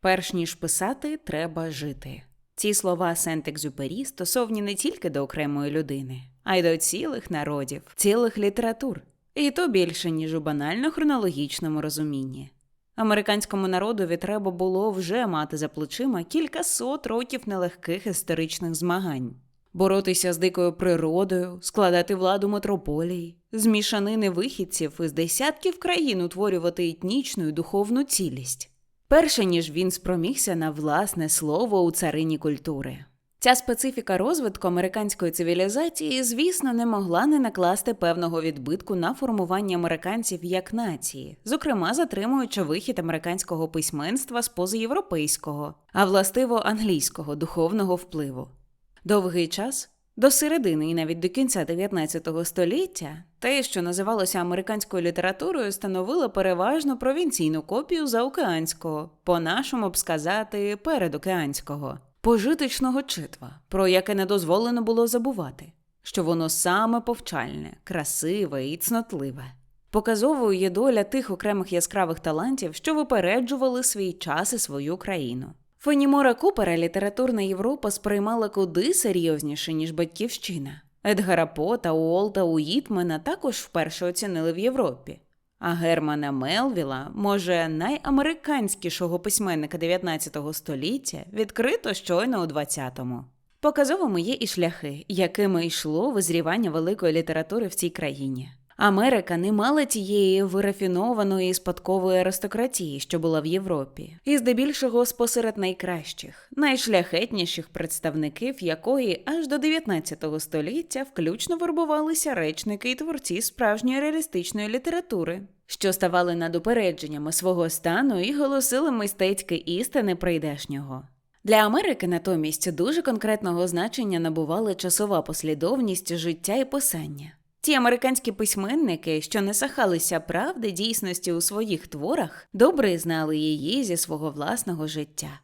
Перш ніж писати, треба жити. Ці слова Сент-Екзюпері стосовні не тільки до окремої людини, а й до цілих народів, цілих літератур, і то більше, ніж у банально-хронологічному розумінні. Американському народові треба було вже мати за плечима кілька сот років нелегких історичних змагань, боротися з дикою природою, складати владу метрополії, змішанини вихідців із десятків країн утворювати етнічну і духовну цілість перше ніж він спромігся на власне слово у царині культури. Ця специфіка розвитку американської цивілізації, звісно, не могла не накласти певного відбитку на формування американців як нації, зокрема затримуючи вихід американського письменства з позаєвропейського, а властиво англійського духовного впливу. Довгий час до середини і навіть до кінця 19 століття те, що називалося американською літературою, становило переважно провінційну копію заокеанського, по-нашому б сказати, передокеанського, пожиточного читва, про яке не дозволено було забувати, що воно саме повчальне, красиве і цнотливе. Показовою є доля тих окремих яскравих талантів, що випереджували свій час і свою країну. Фенімора Купера літературна Європа сприймала куди серйозніше, ніж батьківщина. Едгара Пота, Уолта Уїтмена також вперше оцінили в Європі. А Германа Мелвіла, може, найамериканськішого письменника 19 століття, відкрито щойно у 20-му. Показовими є і шляхи, якими йшло визрівання великої літератури в цій країні. Америка не мала тієї вирафінованої спадкової аристократії, що була в Європі, і здебільшого спосеред найкращих, найшляхетніших представників якої аж до 19 століття включно вербувалися речники і творці справжньої реалістичної літератури, що ставали над упередженнями свого стану і голосили мистецькі істини прийдешнього. Для Америки натомість дуже конкретного значення набувала часова послідовність життя і писання. Ті американські письменники, що не сахалися правди дійсності у своїх творах, добре знали її зі свого власного життя.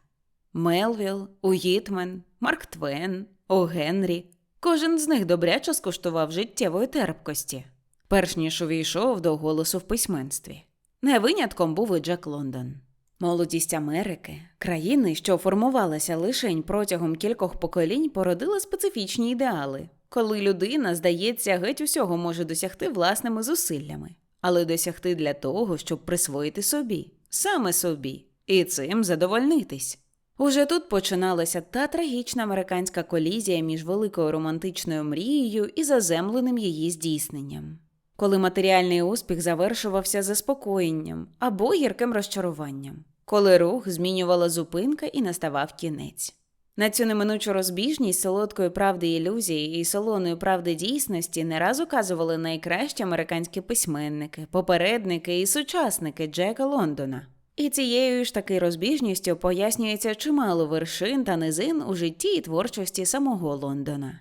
Мелвіл, Уїтмен, Марк Твен, О. Генрі. Кожен з них добряче скуштував життєвої терпкості, перш ніж увійшов до голосу в письменстві. Не винятком був і Джек Лондон. Молодість Америки, країни, що формувалася лише протягом кількох поколінь, породила специфічні ідеали, коли людина, здається, геть усього може досягти власними зусиллями, але досягти для того, щоб присвоїти собі, саме собі, і цим задовольнитись. Уже тут починалася та трагічна американська колізія між великою романтичною мрією і заземленим її здійсненням, коли матеріальний успіх завершувався заспокоєнням або гірким розчаруванням, коли рух змінювала зупинка і наставав кінець. На цю неминучу розбіжність солодкої правди ілюзії і солоної правди дійсності не раз указували найкращі американські письменники, попередники і сучасники Джека Лондона. І цією ж таки розбіжністю пояснюється чимало вершин та низин у житті і творчості самого Лондона.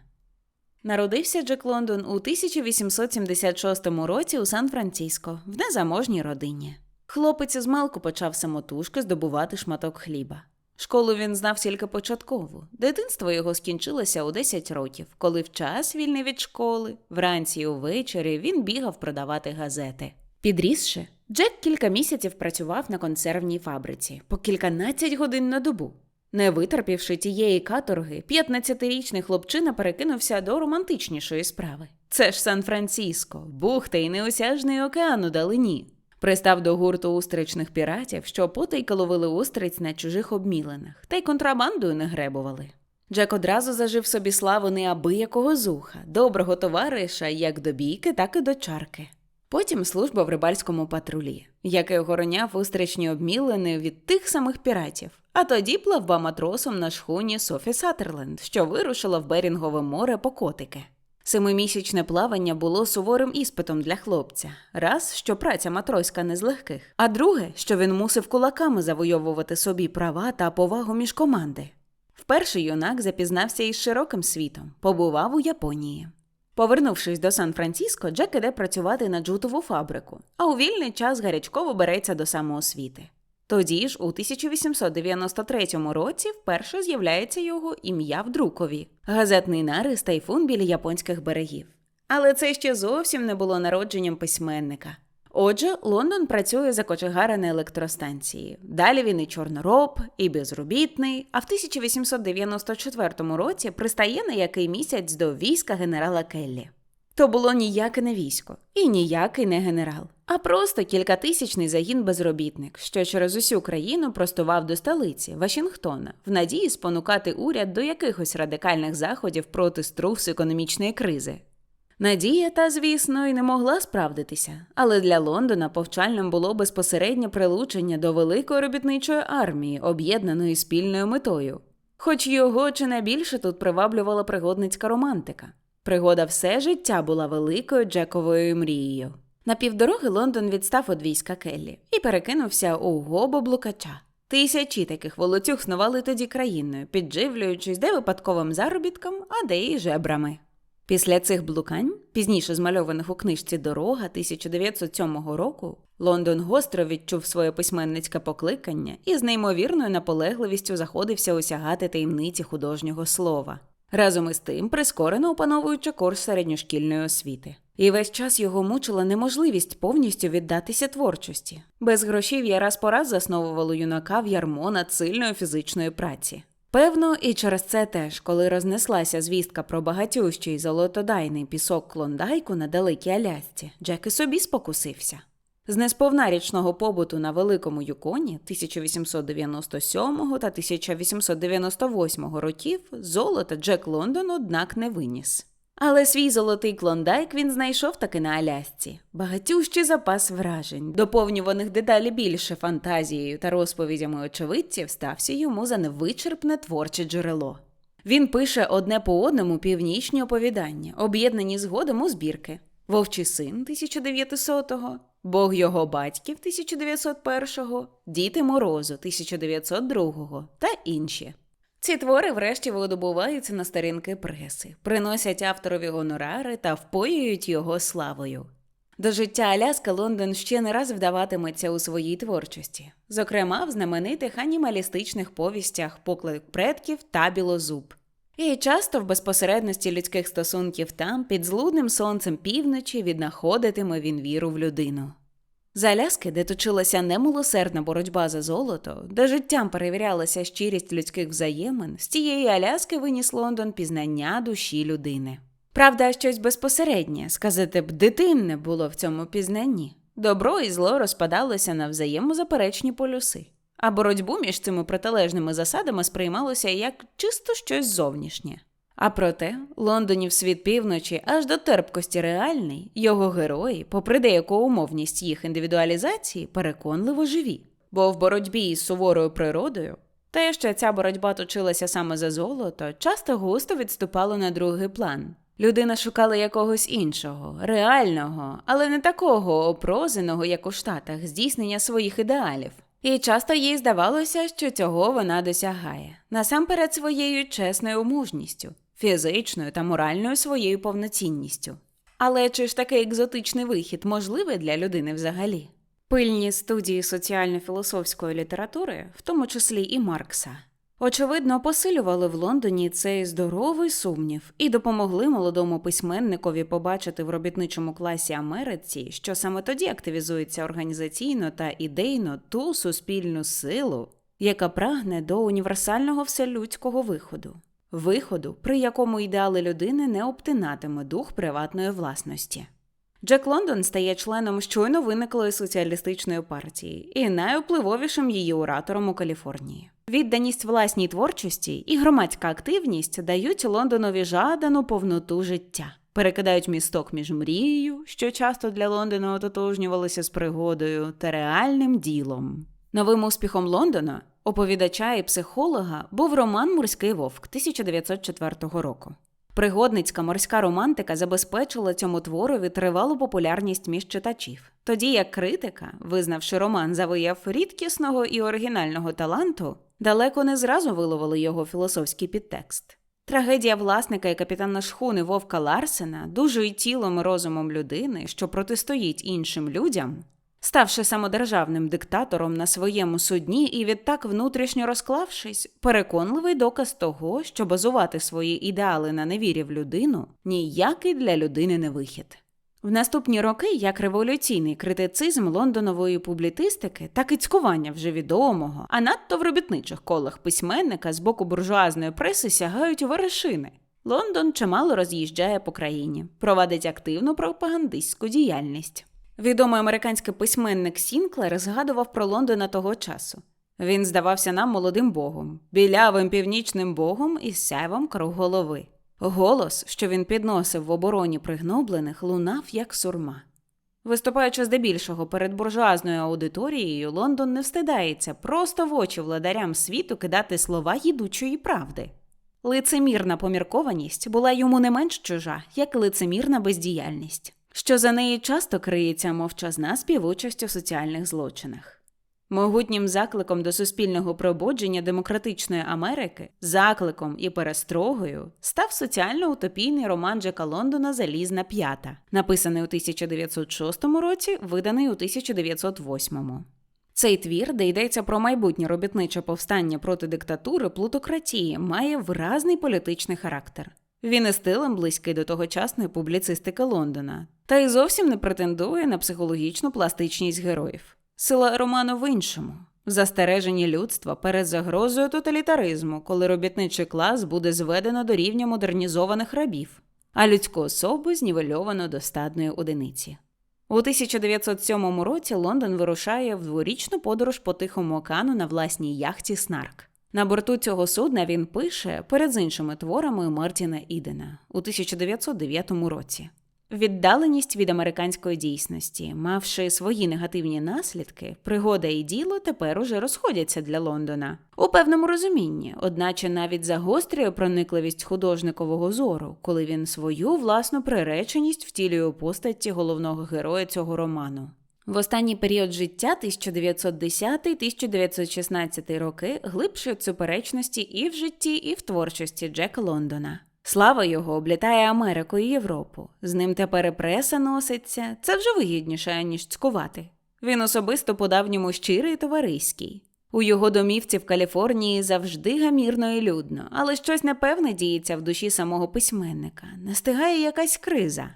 Народився Джек Лондон у 1876 році у Сан-Франциско в незаможній родині. Хлопець з малку почав самотужки здобувати шматок хліба. Школу він знав тільки початково. Дитинство його скінчилося у 10 років, коли в час вільний від школи, вранці і увечері він бігав продавати газети. Підрісши, Джек кілька місяців працював на консервній фабриці по кільканадцять годин на добу. Не витерпівши тієї каторги, 15-річний хлопчина перекинувся до романтичнішої справи. Це ж Сан-Франциско, бухта і неосяжний океан у далині. Пристав до гурту устричних піратів, що потайки ловили устриць на чужих обмілених, та й контрабандою не гребували. Джек одразу зажив собі славу неабиякого зуха, доброго товариша як до бійки, так і до чарки. Потім служба в рибальському патрулі, який охороняв устричні обмілини від тих самих піратів, а тоді плавба матросом на шхуні Софі Сатерленд, що вирушила в Берінгове море по котики. Семимісячне плавання було суворим іспитом для хлопця. Раз, що праця матроська не з легких, а друге, що він мусив кулаками завойовувати собі права та повагу між команди. Вперше юнак запізнався із широким світом, побував у Японії. Повернувшись до Сан-Франциско, Джек іде працювати на джутову фабрику, а у вільний час гарячково береться до самоосвіти. Тоді ж, у 1893 році, вперше з'являється його ім'я в друкові газетний нарис тайфун біля японських берегів. Але це ще зовсім не було народженням письменника. Отже, Лондон працює за кочегара на електростанції. Далі він і чорнороб, і безробітний. А в 1894 році пристає на який місяць до війська генерала Келлі. То було ніяке не військо і ніякий не генерал, а просто кількатисячний загін безробітник, що через усю країну простував до столиці Вашингтона, в надії спонукати уряд до якихось радикальних заходів проти струс економічної кризи. Надія та, звісно, і не могла справдитися, але для Лондона повчальним було безпосереднє прилучення до великої робітничої армії, об'єднаної спільною метою. Хоч його чи не більше тут приваблювала пригодницька романтика. Пригода все життя була великою Джековою мрією. На півдороги Лондон відстав від війська Келлі і перекинувся у гобо блукача. Тисячі таких волоцюг снували тоді країною, підживлюючись де випадковим заробітком, а де і жебрами. Після цих блукань, пізніше змальованих у книжці Дорога 1907 року, Лондон гостро відчув своє письменницьке покликання і з неймовірною наполегливістю заходився осягати таємниці художнього слова, разом із тим прискорено опановуючи курс середньошкільної освіти. І весь час його мучила неможливість повністю віддатися творчості. Без грошів я раз по раз засновувало юнака в ярмо над сильної фізичної праці. Певно, і через це теж, коли рознеслася звістка про багатющий золотодайний пісок Клондайку на далекій Алясці, Джек і собі спокусився. З несповнарічного побуту на Великому Юконі 1897 та 1898 років золота Джек Лондон, однак, не виніс. Але свій золотий клондайк він знайшов таки на Алясці. Багатющий запас вражень, доповнюваних дедалі більше фантазією та розповідями очевидців, стався йому за невичерпне творче джерело. Він пише одне по одному північні оповідання, об'єднані згодом у збірки Вовчий син 1900-го, Бог його батьків 1901-го, Діти Морозу 1902-го та інші. Ці твори врешті видобуваються на сторінки преси, приносять авторові гонорари та впоюють його славою. До життя Аляска Лондон ще не раз вдаватиметься у своїй творчості, зокрема в знаменитих анімалістичних повістях Поклик предків та Білозуб. І часто в безпосередності людських стосунків там, під злудним сонцем півночі, віднаходитиме він віру в людину. З Аляски, де точилася немилосердна боротьба за золото, де життям перевірялася щирість людських взаємин, з цієї Аляски виніс Лондон пізнання душі людини. Правда, щось безпосереднє, сказати б, дитинне було в цьому пізнанні. Добро і зло розпадалося на взаємозаперечні полюси, а боротьбу між цими протилежними засадами сприймалося як чисто щось зовнішнє. А проте, Лондонів світ півночі аж до терпкості реальний, його герої, попри деяку умовність їх індивідуалізації, переконливо живі. Бо в боротьбі із суворою природою, те, що ця боротьба точилася саме за золото, часто густо відступало на другий план. Людина шукала якогось іншого, реального, але не такого опрозеного, як у Штатах, здійснення своїх ідеалів. І часто їй здавалося, що цього вона досягає насамперед своєю чесною мужністю, фізичною та моральною своєю повноцінністю. Але чи ж такий екзотичний вихід можливий для людини взагалі? Пильні студії соціально-філософської літератури, в тому числі і Маркса, очевидно, посилювали в Лондоні цей здоровий сумнів і допомогли молодому письменникові побачити в робітничому класі Америці, що саме тоді активізується організаційно та ідейно ту суспільну силу, яка прагне до універсального вселюдського виходу, виходу, при якому ідеали людини не обтинатиме дух приватної власності. Джек Лондон стає членом щойно виниклої соціалістичної партії і найвпливовішим її оратором у Каліфорнії. Відданість власній творчості і громадська активність дають Лондонові жадану повноту життя, перекидають місток між мрією, що часто для Лондона ототожнювалося з пригодою, та реальним ділом. Новим успіхом Лондона, оповідача і психолога, був роман Морський вовк 1904 року. Пригодницька морська романтика забезпечила цьому творові тривалу популярність між читачів, тоді як критика, визнавши роман за вияв рідкісного і оригінального таланту, далеко не зразу виловили його філософський підтекст. Трагедія власника і капітана шхуни Вовка Ларсена, дуже й тілом і розумом людини, що протистоїть іншим людям, ставши самодержавним диктатором на своєму судні і відтак внутрішньо розклавшись, переконливий доказ того, що базувати свої ідеали на невірі в людину ніякий для людини не вихід. В наступні роки як революційний критицизм лондонової публітистики, так і цькування вже відомого, а надто в робітничих колах письменника з боку буржуазної преси сягають вершини. Лондон чимало роз'їжджає по країні, провадить активну пропагандистську діяльність. Відомий американський письменник Сінклер згадував про Лондона того часу. Він здавався нам молодим богом, білявим північним богом із сяйвом круг голови. Голос, що він підносив в обороні пригноблених, лунав як сурма. Виступаючи здебільшого перед буржуазною аудиторією, Лондон не встидається просто в очі владарям світу кидати слова їдучої правди. Лицемірна поміркованість була йому не менш чужа, як лицемірна бездіяльність, що за неї часто криється мовчазна співучасть у соціальних злочинах. Могутнім закликом до суспільного пробудження демократичної Америки, закликом і перестрогою став соціально-утопійний роман Джека Лондона Залізна п'ята, написаний у 1906 році, виданий у 1908. Цей твір, де йдеться про майбутнє робітниче повстання проти диктатури плутократії, має виразний політичний характер. Він і стилем близький до тогочасної публіцистики Лондона, та й зовсім не претендує на психологічну пластичність героїв. Сила роману в іншому застережені людства перед загрозою тоталітаризму, коли робітничий клас буде зведено до рівня модернізованих рабів, а людську особу знівельовано до стадної одиниці. У 1907 році Лондон вирушає в дворічну подорож по Тихому океану на власній яхті Снарк. На борту цього судна він пише перед з іншими творами Мартіна Ідена у 1909 році. Віддаленість від американської дійсності, мавши свої негативні наслідки, пригода і діло тепер уже розходяться для Лондона у певному розумінні, одначе навіть загострює проникливість художникового зору, коли він свою власну приреченість втілює у постаті головного героя цього роману. В останній період життя 1910-1916 роки глибші суперечності і в житті, і в творчості Джека Лондона. Слава його облітає Америку і Європу. З ним тепер і преса носиться. Це вже вигідніше, ніж цькувати. Він особисто по давньому щирий товариський. У його домівці в Каліфорнії завжди гамірно і людно, але щось непевне діється в душі самого письменника. Настигає якась криза.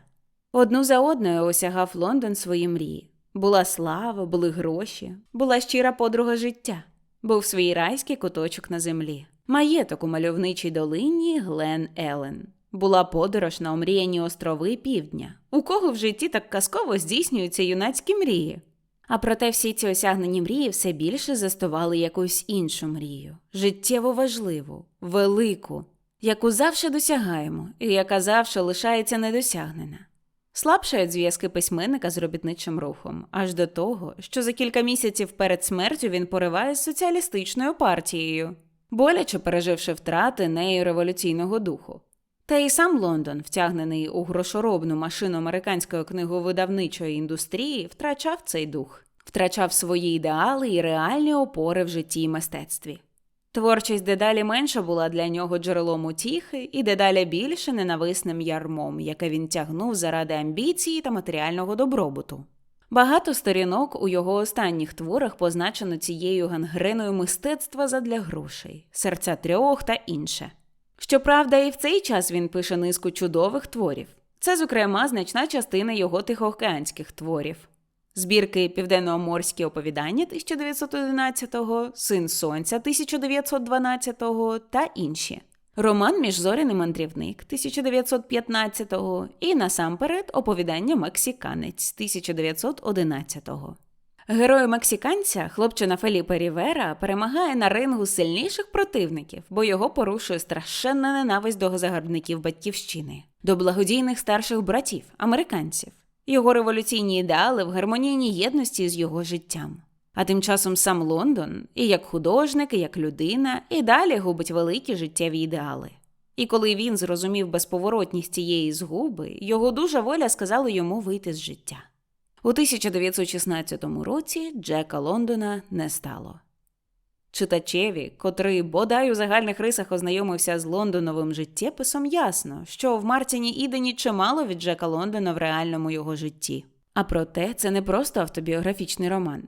Одну за одною осягав Лондон свої мрії. Була слава, були гроші, була щира подруга життя, був свій райський куточок на землі. Маєток у мальовничій долині Глен Елен. Була подорож на омріяні острови півдня. У кого в житті так казково здійснюються юнацькі мрії? А проте всі ці осягнені мрії все більше застували якусь іншу мрію, життєво важливу, велику, яку завше досягаємо, і яка завше лишається недосягнена. Слабшають зв'язки письменника з робітничим рухом, аж до того, що за кілька місяців перед смертю він пориває з соціалістичною партією боляче переживши втрати нею революційного духу. Та й сам Лондон, втягнений у грошоробну машину американської книговидавничої індустрії, втрачав цей дух, втрачав свої ідеали і реальні опори в житті і мистецтві. Творчість дедалі менша була для нього джерелом утіхи і дедалі більше ненависним ярмом, яке він тягнув заради амбіції та матеріального добробуту. Багато сторінок у його останніх творах позначено цією гангреною мистецтва задля грошей, серця трьох та інше. Щоправда, і в цей час він пише низку чудових творів. Це, зокрема, значна частина його тихоокеанських творів. Збірки Південнооморські оповідання 1911-го, Син Сонця 1912-го та інші. Роман Міжзоряний мандрівник 1915-го і насамперед оповідання Мексиканець 1911-го. Герою мексиканця, хлопчина Феліпе Рівера, перемагає на рингу сильніших противників, бо його порушує страшенна ненависть до загарбників батьківщини, до благодійних старших братів, американців, його революційні ідеали в гармонійній єдності з його життям. А тим часом сам Лондон, і як художник, і як людина, і далі губить великі життєві ідеали. І коли він зрозумів безповоротність цієї згуби, його дуже воля сказала йому вийти з життя. У 1916 році Джека Лондона не стало. Читачеві, котрий бодай у загальних рисах ознайомився з Лондоновим життєписом, ясно, що в Мартіні Ідені чимало від Джека Лондона в реальному його житті. А проте це не просто автобіографічний роман.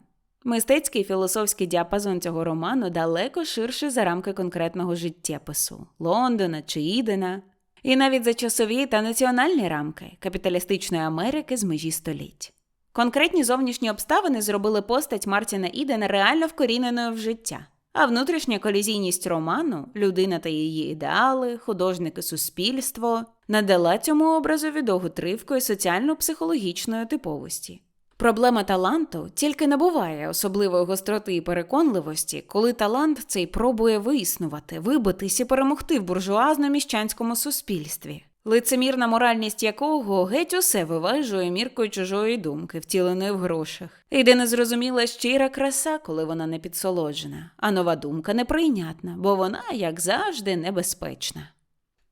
Мистецький філософський діапазон цього роману далеко ширший за рамки конкретного життєпису Лондона чи Ідена, і навіть за часові та національні рамки капіталістичної Америки з межі століть. Конкретні зовнішні обставини зробили постать Мартіна Ідена реально вкоріненою в життя, а внутрішня колізійність роману, людина та її ідеали, художник і суспільство надала цьому образові довготривкої соціально-психологічної типовості. Проблема таланту тільки набуває особливої гостроти і переконливості, коли талант цей пробує виснувати, вибитись і перемогти в буржуазно-міщанському суспільстві, лицемірна моральність якого геть усе виважує міркою чужої думки, втіленої в грошах, і незрозуміла щира краса, коли вона не підсолоджена, а нова думка неприйнятна, бо вона, як завжди, небезпечна.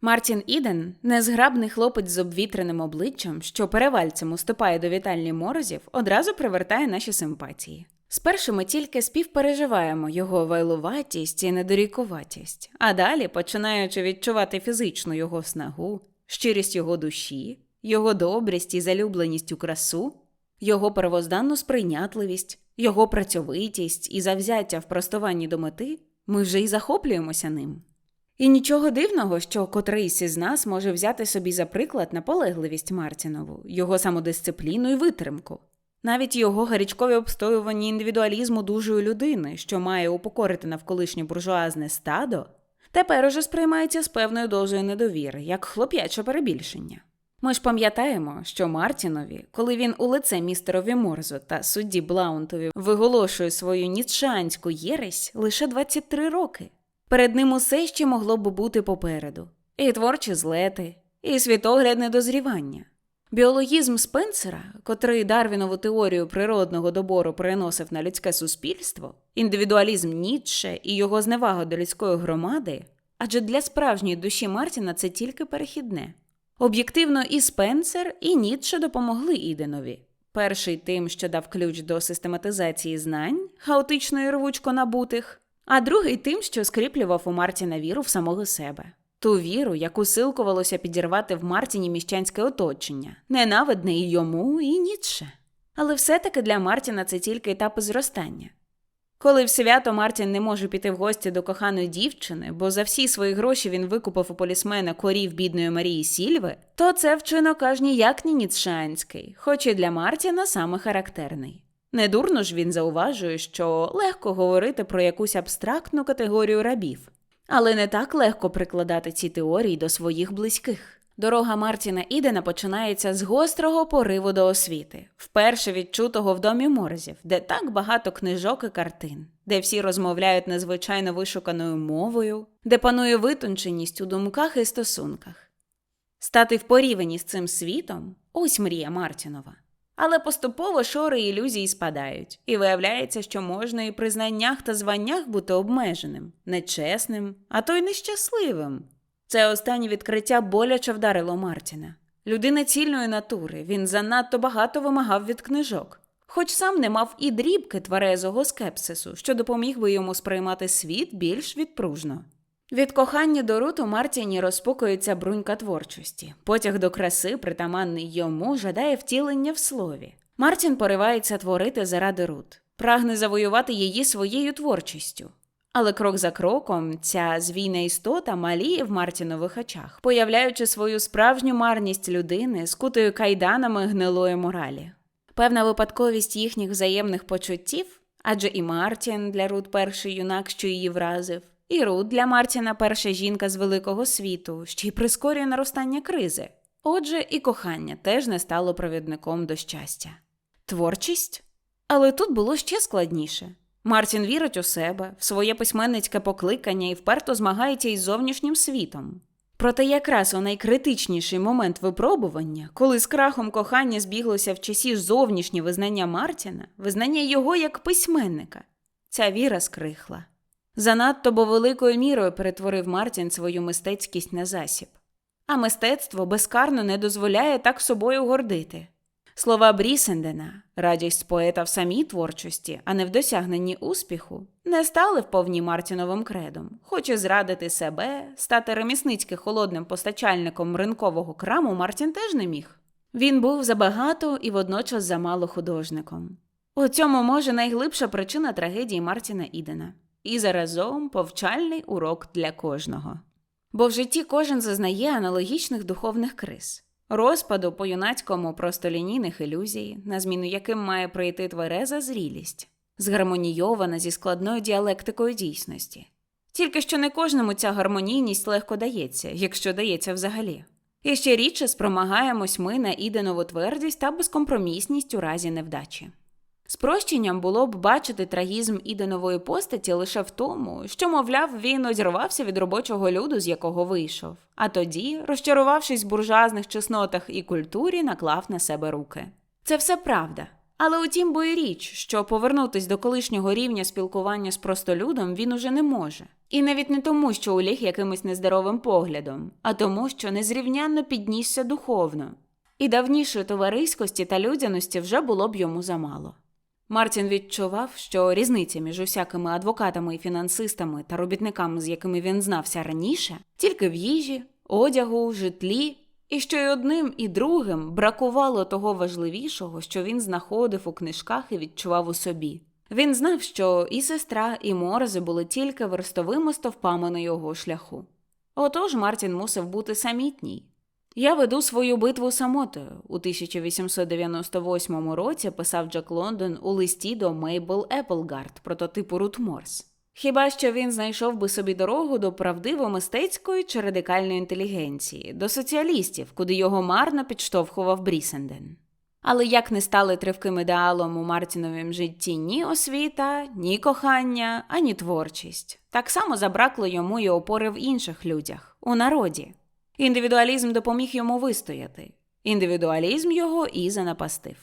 Мартін Іден, незграбний хлопець з обвітреним обличчям, що перевальцем уступає до вітальні морозів, одразу привертає наші симпатії. Спершу ми тільки співпереживаємо його вайлуватість і недорікуватість, а далі, починаючи відчувати фізичну його снагу, щирість його душі, його добрість і залюбленість у красу, його первозданну сприйнятливість, його працьовитість і завзяття в простуванні до мети, ми вже й захоплюємося ним. І нічого дивного, що котрийсь із нас може взяти собі за приклад наполегливість Мартінову, його самодисципліну і витримку, навіть його гарячкові обстоювання індивідуалізму дужої людини, що має упокорити навколишнє буржуазне стадо, тепер уже сприймається з певною дозою недовіри, як хлоп'яче перебільшення. Ми ж пам'ятаємо, що Мартінові, коли він у лице містерові Морзу та судді Блаунтові виголошує свою ніцшанську єресь лише 23 роки. Перед ним усе ще могло б бути попереду: і творчі злети, і світоглядне дозрівання. Біологізм Спенсера, котрий Дарвінову теорію природного добору переносив на людське суспільство, індивідуалізм Ніцше і його зневага до людської громади, адже для справжньої душі Мартіна це тільки перехідне. Об'єктивно, і Спенсер, і Ніцше допомогли Іденові. Перший тим, що дав ключ до систематизації знань, хаотично і рвучко набутих, а другий тим, що скріплював у Мартіна віру в самого себе. Ту віру, яку силкувалося підірвати в Мартіні міщанське оточення, ненавидне і йому, і Ніцше. Але все-таки для Мартіна це тільки етапи зростання. Коли в свято Мартін не може піти в гості до коханої дівчини, бо за всі свої гроші він викупив у полісмена корів бідної Марії Сільви, то це вчинок аж ніяк не ніцшанський, хоч і для Мартіна саме характерний. Недурно ж він зауважує, що легко говорити про якусь абстрактну категорію рабів, але не так легко прикладати ці теорії до своїх близьких. Дорога Мартіна Ідена починається з гострого пориву до освіти, вперше відчутого в домі Морзів, де так багато книжок і картин, де всі розмовляють незвичайно вишуканою мовою, де панує витонченість у думках і стосунках. Стати в порівні з цим світом ось мрія Мартінова. Але поступово шори ілюзії спадають, і виявляється, що можна і при знаннях та званнях бути обмеженим, нечесним, а то й нещасливим. Це останнє відкриття боляче вдарило Мартіна. Людина цільної натури, він занадто багато вимагав від книжок, хоч сам не мав і дрібки тверезого скепсису, що допоміг би йому сприймати світ більш відпружно. Від кохання до Рут у Мартіні розпокоїться брунька творчості. Потяг до краси, притаманний йому, жадає втілення в слові. Мартін поривається творити заради Рут, прагне завоювати її своєю творчістю. Але крок за кроком ця звійна істота маліє в Мартінових очах, появляючи свою справжню марність людини, скутою кайданами гнилої моралі. Певна випадковість їхніх взаємних почуттів, адже і Мартін для Рут перший юнак, що її вразив, і Рут для Мартіна перша жінка з великого світу, що й прискорює наростання кризи. Отже, і кохання теж не стало провідником до щастя. Творчість? Але тут було ще складніше. Мартін вірить у себе, в своє письменницьке покликання і вперто змагається із зовнішнім світом. Проте якраз у найкритичніший момент випробування, коли з крахом кохання збіглося в часі зовнішнє визнання Мартіна, визнання його як письменника, ця віра скрихла. Занадто бо великою мірою перетворив Мартін свою мистецькість на засіб. А мистецтво безкарно не дозволяє так собою гордити. Слова Брісендена, радість поета в самій творчості, а не в досягненні успіху, не стали вповні Мартіновим кредом. Хоче зрадити себе, стати ремісницьки холодним постачальником ринкового краму Мартін теж не міг. Він був забагато і водночас замало художником. У цьому може найглибша причина трагедії Мартіна Ідена. І заразом повчальний урок для кожного. Бо в житті кожен зазнає аналогічних духовних криз, розпаду по юнацькому простолінійних ілюзій, на зміну яким має прийти твереза зрілість, згармонійована зі складною діалектикою дійсності. Тільки що не кожному ця гармонійність легко дається, якщо дається взагалі. І ще рідше спромагаємось ми на іденову твердість та безкомпромісність у разі невдачі. Спрощенням було б бачити трагізм іденової постаті лише в тому, що, мовляв, він одірвався від робочого люду, з якого вийшов, а тоді, розчарувавшись в буржуазних чеснотах і культурі, наклав на себе руки. Це все правда. Але утім бо і річ, що повернутись до колишнього рівня спілкування з простолюдом він уже не може. І навіть не тому, що уліг якимось нездоровим поглядом, а тому, що незрівнянно піднісся духовно. І давнішої товариськості та людяності вже було б йому замало. Мартін відчував, що різниця між усякими адвокатами і фінансистами та робітниками, з якими він знався раніше, тільки в їжі, одягу, житлі, і що й одним, і другим бракувало того важливішого, що він знаходив у книжках і відчував у собі. Він знав, що і сестра, і морзи були тільки верстовими стовпами на його шляху. Отож Мартін мусив бути самітній. Я веду свою битву самотою. У 1898 році писав Джек Лондон у листі до Мейбл Еплгард, прототипу Рут Морс. Хіба що він знайшов би собі дорогу до правдиво мистецької чи радикальної інтелігенції, до соціалістів, куди його марно підштовхував Брісенден. Але як не стали тривким ідеалом у Мартіновім житті ні освіта, ні кохання, ані творчість, так само забракло йому й опори в інших людях, у народі. Індивідуалізм допоміг йому вистояти, індивідуалізм його і занапастив.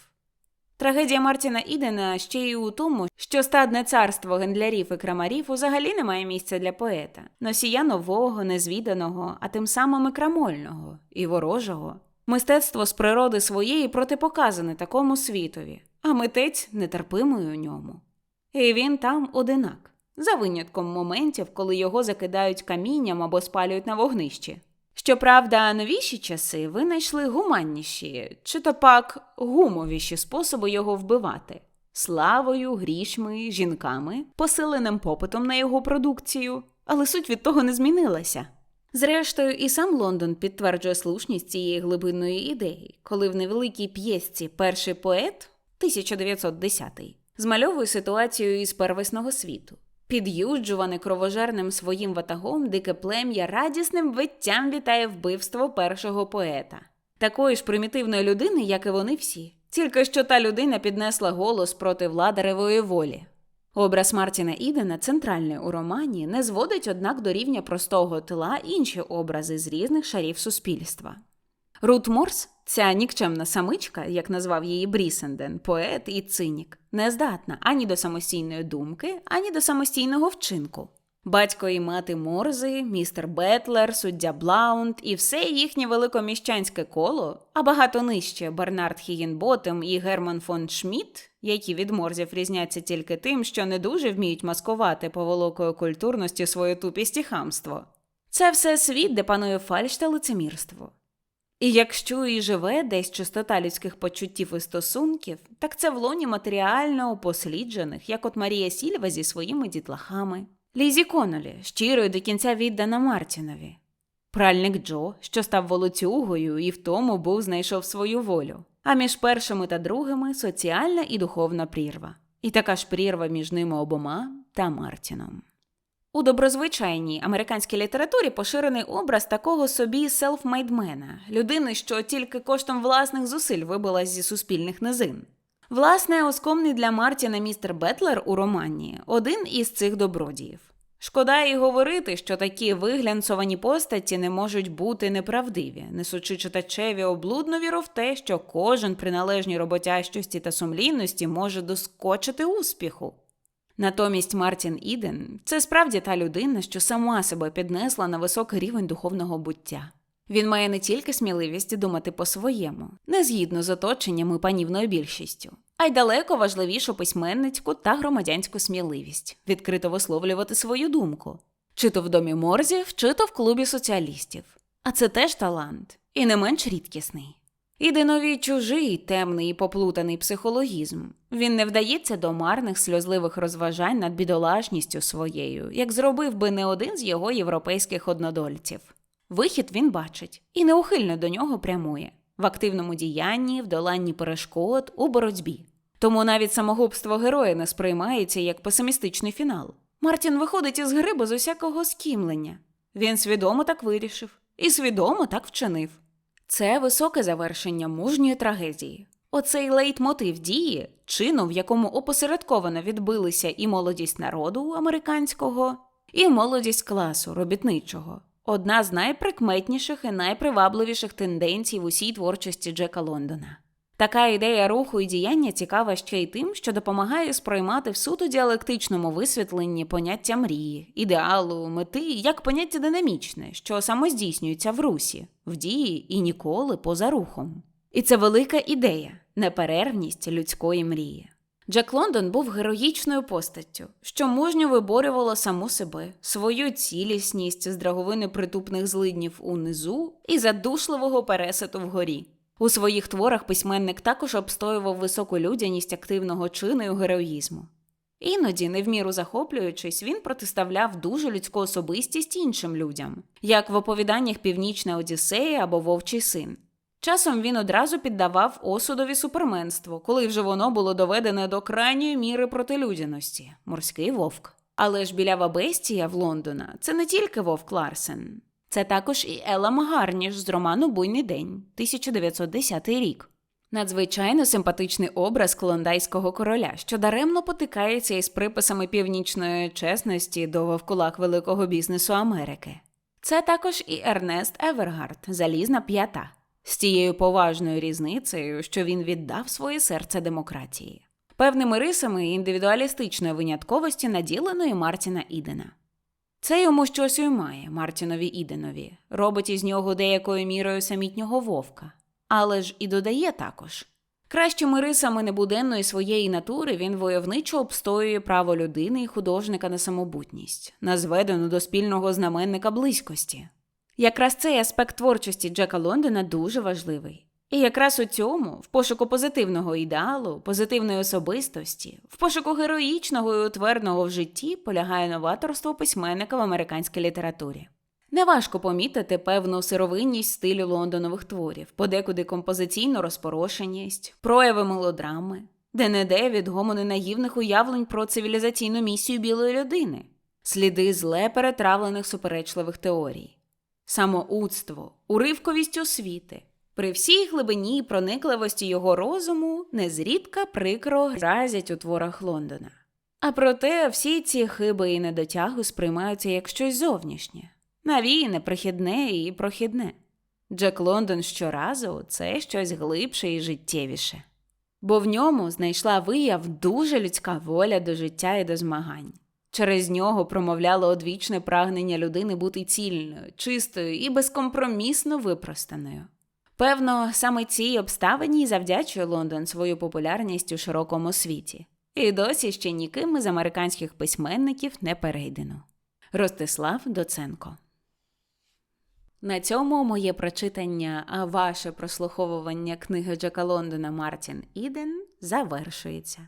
Трагедія Мартіна Ідена ще й у тому, що стадне царство гендлярів і крамарів взагалі не має місця для поета, носія нового, незвіданого, а тим самим і крамольного і ворожого. Мистецтво з природи своєї протипоказане такому світові, а митець нетерпимий у ньому. І він там одинак, за винятком моментів, коли його закидають камінням або спалюють на вогнищі. Щоправда, новіші часи винайшли гуманніші, чи то пак гумовіші способи його вбивати славою, грішми, жінками, посиленим попитом на його продукцію, але суть від того не змінилася. Зрештою, і сам Лондон підтверджує слушність цієї глибинної ідеї, коли в невеликій п'єсці перший поет 1910 змальовує ситуацію із первісного світу. Під'юджуване кровожерним своїм ватагом, дике плем'я радісним виттям вітає вбивство першого поета, такої ж примітивної людини, як і вони всі, тільки що та людина піднесла голос проти владаревої волі. Образ Мартіна Ідена, центральний у романі, не зводить, однак, до рівня простого тила інші образи з різних шарів суспільства. Рут Морс, ця нікчемна самичка, як назвав її Брісенден, поет і цинік, не здатна ані до самостійної думки, ані до самостійного вчинку. Батько і мати Морзи, містер Бетлер, суддя Блаунд і все їхнє великоміщанське коло, а багато нижче Бернард Хігінботем і Герман фон Шмідт, які від морзів різняться тільки тим, що не дуже вміють маскувати поволокою культурності свою тупість і хамство. Це все світ, де панує фальш та лицемірство. І якщо і живе десь чистота людських почуттів і стосунків, так це в лоні матеріально упосліджених, як от Марія Сільва зі своїми дітлахами, Лізі Конолі, щирою до кінця віддана Мартінові, пральник Джо, що став волоцюгою і в тому був знайшов свою волю, а між першими та другими соціальна і духовна прірва. І така ж прірва між ними обома та Мартіном. У доброзвичайній американській літературі поширений образ такого собі селфмейдмена, людини, що тільки коштом власних зусиль вибилась зі суспільних низин. Власне, оскомний для Мартіна містер Бетлер у романі один із цих добродіїв. Шкода і говорити, що такі виглянцовані постаті не можуть бути неправдиві, несучи читачеві облудну віру в те, що кожен при належній роботящості та сумлінності може доскочити успіху. Натомість Мартін Іден це справді та людина, що сама себе піднесла на високий рівень духовного буття. Він має не тільки сміливість думати по-своєму, не згідно з оточенням і панівною більшістю, а й далеко важливішу письменницьку та громадянську сміливість відкрито висловлювати свою думку, чи то в домі морзів, чи то в клубі соціалістів. А це теж талант, і не менш рідкісний. Іденові чужий, темний і поплутаний психологізм. Він не вдається до марних сльозливих розважань над бідолашністю своєю, як зробив би не один з його європейських однодольців. Вихід він бачить і неухильно до нього прямує в активному діянні, в доланні перешкод, у боротьбі. Тому навіть самогубство героя не сприймається як песимістичний фінал. Мартін виходить із гри без усякого скімлення. Він свідомо так вирішив і свідомо так вчинив. Це високе завершення мужньої трагедії. Оцей лейтмотив дії, чину, в якому опосередковано відбилися і молодість народу американського, і молодість класу робітничого. Одна з найприкметніших і найпривабливіших тенденцій в усій творчості Джека Лондона. Така ідея руху і діяння цікава ще й тим, що допомагає сприймати в суто діалектичному висвітленні поняття мрії, ідеалу, мети як поняття динамічне, що самоздійснюється в русі, в дії і ніколи поза рухом. І це велика ідея, неперервність людської мрії. Джек Лондон був героїчною постаттю, що мужньо виборювала саму себе, свою цілісність з драговини притупних злиднів унизу і задушливого переситу вгорі. У своїх творах письменник також обстоював високу людяність активного чину і героїзму. Іноді, не в міру захоплюючись, він протиставляв дуже людську особистість іншим людям, як в оповіданнях Північна Одіссея або Вовчий син. Часом він одразу піддавав осудові суперменство, коли вже воно було доведене до крайньої міри протилюдяності морський вовк. Але ж білява бестія в Лондона це не тільки вовк Ларсен, це також і Елла Магарніш з роману Буйний день 1910 рік. Надзвичайно симпатичний образ клондайського короля, що даремно потикається із приписами північної чесності до вовкулак великого бізнесу Америки. Це також і Ернест Евергард, залізна п'ята, з тією поважною різницею, що він віддав своє серце демократії, певними рисами індивідуалістичної винятковості наділеної Мартіна Ідена. Це йому щось уймає Мартінові Іденові, робить із нього деякою мірою самітнього вовка, але ж і додає також. Кращими рисами небуденної своєї натури він войовничо обстоює право людини і художника на самобутність, на зведену до спільного знаменника близькості. Якраз цей аспект творчості Джека Лондона дуже важливий. І якраз у цьому, в пошуку позитивного ідеалу, позитивної особистості, в пошуку героїчного і утвердного в житті полягає новаторство письменника в американській літературі. Неважко помітити певну сировинність стилю лондонових творів, подекуди композиційну розпорошеність, прояви мелодрами, де не де відгомони наївних уявлень про цивілізаційну місію білої людини, сліди зле перетравлених суперечливих теорій, самоудство, уривковість освіти. При всій глибині і проникливості його розуму незрідка прикро разять у творах Лондона. А проте всі ці хиби і недотяги сприймаються як щось зовнішнє, навіяне, прихідне і прохідне. Джек Лондон щоразу це щось глибше і життєвіше, бо в ньому знайшла вияв дуже людська воля до життя і до змагань. Через нього промовляло одвічне прагнення людини бути цільною, чистою і безкомпромісно випростаною. Певно, саме цій обставині завдячує Лондон свою популярність у широкому світі, і досі ще ніким із американських письменників не перейдено. Ростислав Доценко. На цьому моє прочитання, а ваше прослуховування книги Джека Лондона Мартін Іден завершується.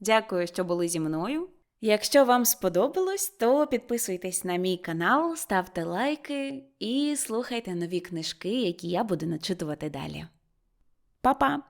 Дякую, що були зі мною. Якщо вам сподобалось, то підписуйтесь на мій канал, ставте лайки і слухайте нові книжки, які я буду начитувати далі. Па-па!